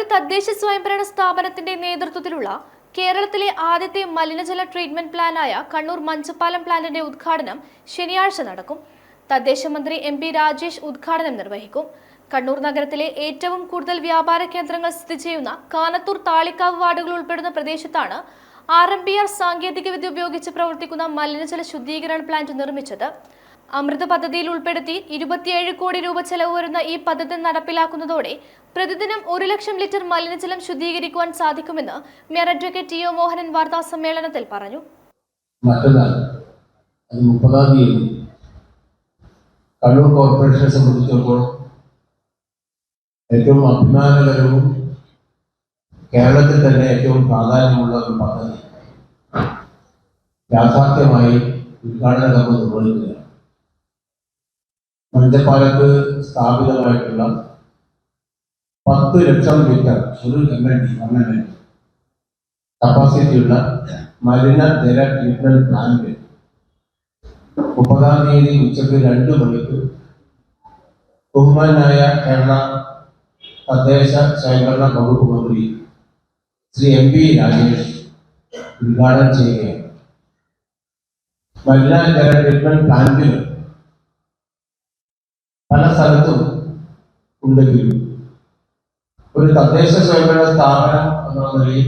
ഒരു തദ്ദേശ സ്വയംഭരണ സ്ഥാപനത്തിന്റെ നേതൃത്വത്തിലുള്ള കേരളത്തിലെ ആദ്യത്തെ മലിനജല ട്രീറ്റ്മെന്റ് പ്ലാനായ കണ്ണൂർ മഞ്ചപ്പാലം പ്ലാന്റിന്റെ ഉദ്ഘാടനം ശനിയാഴ്ച നടക്കും. തദ്ദേശ മന്ത്രി എം പി രാജേഷ് ഉദ്ഘാടനം നിർവഹിക്കും. കണ്ണൂർ നഗരത്തിലെ ഏറ്റവും കൂടുതൽ വ്യാപാര കേന്ദ്രങ്ങൾ സ്ഥിതി ചെയ്യുന്ന കാനത്തൂർ താളിക്കാവ് വാർഡുകൾ ഉൾപ്പെടുന്ന പ്രദേശത്താണ് ആർ എം പി ആർ സാങ്കേതികവിദ്യ ഉപയോഗിച്ച് പ്രവർത്തിക്കുന്ന മലിനജല ശുദ്ധീകരണ പ്ലാന്റ് നിർമ്മിച്ചത്. അമൃത പദ്ധതിയിൽ ഉൾപ്പെടുത്തി ഇരുപത്തിയേഴ് കോടി രൂപ ചെലവ് വരുന്ന ഈ പദ്ധതി നടപ്പിലാക്കുന്നതോടെ പ്രതിദിനം ഒരു ലക്ഷം ലിറ്റർ മലിനജലം ശുദ്ധീകരിക്കുവാൻ സാധിക്കുമെന്ന് mayor advocate T O Mohanan വാർത്താ സമ്മേളനത്തിൽ പറഞ്ഞു. മുപ്പതാം തീയതി കണ്ണൂർ കോർപ്പറേഷനെ സംബന്ധിച്ചിടത്തോളം ഏറ്റവും അഭിമാനകരവും കേരളത്തിൽ തന്നെ ഏറ്റവും പ്രാധാന്യമുള്ള ഒരു പദ്ധതി യാഥാർത്ഥ്യമായി ഉദ്ഘാടന കർമ്മം നിർവഹിക്കുക മഞ്ചപ്പാലത്ത് സ്ഥാപിതമായിട്ടുള്ള പത്ത് ലക്ഷം ലിറ്റർ ഒരു M L D M L D കപ്പാസിറ്റിയുള്ള മലിന ജല ട്രീറ്റ്മെന്റ് പ്ലാന്റ് മുപ്പതാം തീയതി ഉച്ചയ്ക്ക് രണ്ട് മണിക്ക് ബഹുമാനായ കേരള തദ്ദേശ സ്വയംഭരണ വകുപ്പ് മന്ത്രി ശ്രീ എം പി രാജേഷ് ഉദ്ഘാടനം ചെയ്യുകയാണ്. മലിന ജല ട്രീറ്റ്മെന്റ് പ്ലാന്റിൽ പല സ്ഥലത്തും ഉണ്ടെങ്കിലും ഒരു തദ്ദേശ സ്വയംഭരണ സ്ഥാപനം എന്നുള്ള നിലയിൽ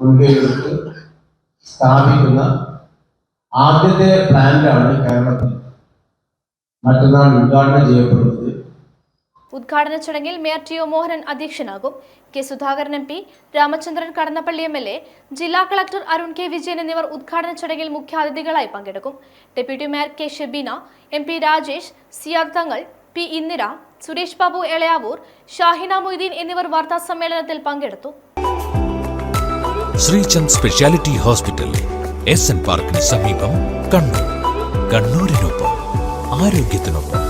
മുൻകൈയെടുത്ത് സ്ഥാപിക്കുന്ന ആദ്യത്തെ പ്ലാന്റാണ് കേരളത്തിൽ മറ്റന്നാൾ ഉദ്ഘാടനം ചെയ്യപ്പെടുന്നത്. ഉദ്ഘാടന ചടങ്ങിൽ mayor T O Mohanan അധ്യക്ഷനാകും. K Sudhakaran M P Ramachandran Kadannappally M L A ജില്ലാ കളക്ടർ അരുൺ കെ വിജയൻ എന്നിവർ ഉദ്ഘാടന ചടങ്ങിൽ മുഖ്യാതിഥികളായി പങ്കെടുക്കും. Deputy mayor K Shebina M P Rajesh Siyad Thangal P Indira Suresh Babu Elayavoor Shahina Moideen എന്നിവർ വാർത്താ സമ്മേളനത്തിൽ പങ്കെടുത്തു. Sreechand speciality hospital S N പാർക്കിന് സമീപം കണ്ണൂർ. കണ്ണൂരിനൊപ്പം ആരോഗ്യത്തിനൊപ്പം.